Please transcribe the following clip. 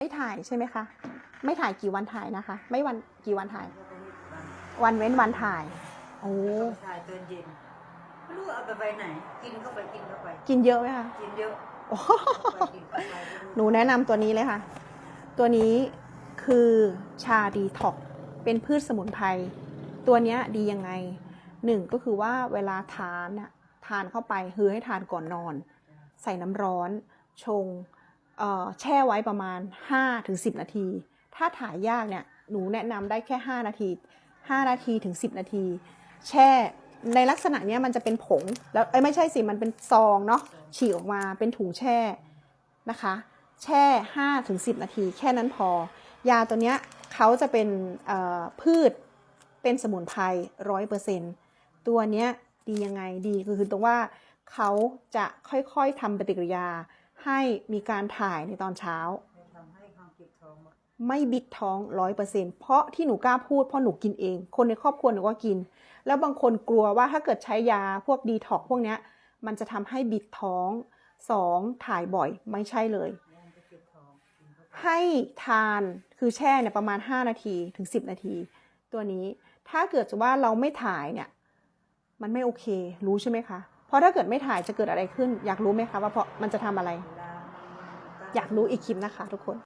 ไม่ถ่ายใช่ไหมคะ ไม่ถ่ายกี่วันถ่ายนะคะ ไม่วันกี่วันถ่าย วันเว้นวันถ่าย โอ้ถ่ายตอนเย็นไม่รู้เอาไปไปไหน กินเข้าไปกินเข้าไป กินเยอะไหมคะ กินเยอะโอ้ไปกินเข้าไปหนูแนะนำตัวนี้เลยค่ะ ตัวนี้คือชาดีท็อกเป็นพืชสมุนไพร ตัวเนี้ยดียังไงหนึ่งก็คือว่าเวลาทานน่ะทานเข้าไปคือให้ทานก่อนนอน ใส่น้ำร้อน ชงเอ่อ แช่ไว้ประมาณ 5-10 นาที ถ้าถ่ายยากเนี่ยหนูแนะนำได้แค่ 5 นาที 5 นาทีถึง 10 นาที แช่ในลักษณะเนี้ยมันจะเป็นผงแล้วเอ้ไม่ใช่สิมันเป็นซองเนาะฉีกออกมาเป็นถุงแช่นะคะ แช่ 5 ถึง 10 นาที แค่นั้นพอ ยาตัวเนี้ยเขาจะเป็นพืชเป็นสมุนไพรร้อยเปอร์เซ็นตัวเนี้ยดียังไงดีคือตรงว่าเขาจะค่อยๆทำปฏิกิริยา ให้มีการถ่ายในตอนเช้าทำให้ความเจ็บท้องหมดไม่บิดท้องร้อยเปอร์เซ็นเพราะที่หนูกล้าพูดเพราะหนูกินเอง คนในครอบครัวหนูก็กิน แล้วบางคนกลัวว่าถ้าเกิดใช้ยาพวกดีท็อกพวกเนี้ย มันจะทำให้บิดท้องสองถ่ายบ่อยไม่ใช่เลยแล้วมันก็เจ็บท้องกินเข้าไปให้ทานคือแช่เนี่ยประมาณ 5 นาทีถึง 10 นาที ตัวนี้ถ้าเกิดว่าเราไม่ถ่ายเนี่ย มันไม่โอเค รู้ใช่ไหมคะ เพราะถ้าเกิดไม่ถ่ายจะเกิดอะไรขึ้น อยากรู้ไหมคะว่าเพราะมันจะทำอะไร อยากรู้อีกคลิปนะคะทุกคน